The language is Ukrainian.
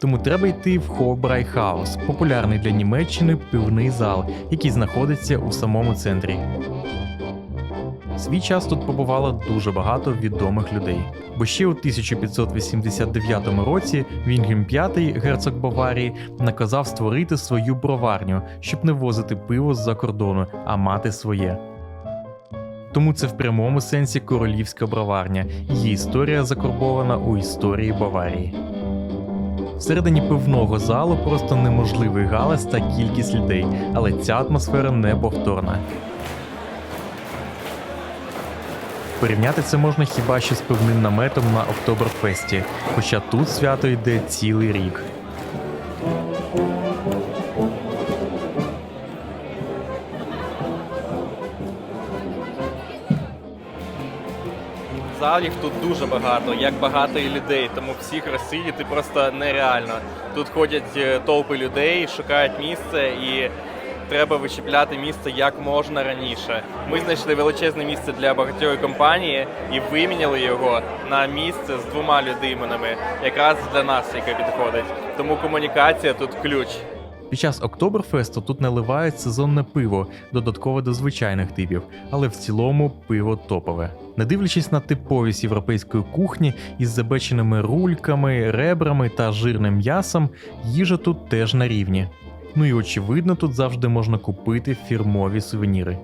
Тому треба йти в Хобрайхаус, популярний для Німеччини пивний зал, який знаходиться у самому центрі. Свій час тут побувало дуже багато відомих людей. Бо ще у 1589 році Вінгем V, герцог Баварії, наказав створити свою броварню, щоб не возити пиво з-за кордону, а мати своє. Тому це в прямому сенсі королівська броварня. Її історія закорбована у історії Баварії. Всередині пивного залу просто неможливий галас та кількість людей, але ця атмосфера неповторна. Порівняти це можна хіба що з пивним наметом на Октоберфесті, хоча тут свято йде цілий рік. Залів тут дуже багато, як багато і людей, тому всіх розсидіти просто нереально. Тут ходять е, толпи людей, шукають місце і треба вичіпляти місце як можна раніше. Ми знайшли величезне місце для багатьої компанії і виміняли його на місце з двома людинами, якраз для нас, яке підходить. Тому комунікація тут ключ. Під час Октоберфесту тут наливають сезонне пиво, додатково до звичайних типів, але в цілому пиво топове. Не дивлячись на типовість європейської кухні із забеченими рульками, ребрами та жирним м'ясом, їжа тут теж на рівні. Ну і очевидно, тут завжди можна купити фірмові сувеніри.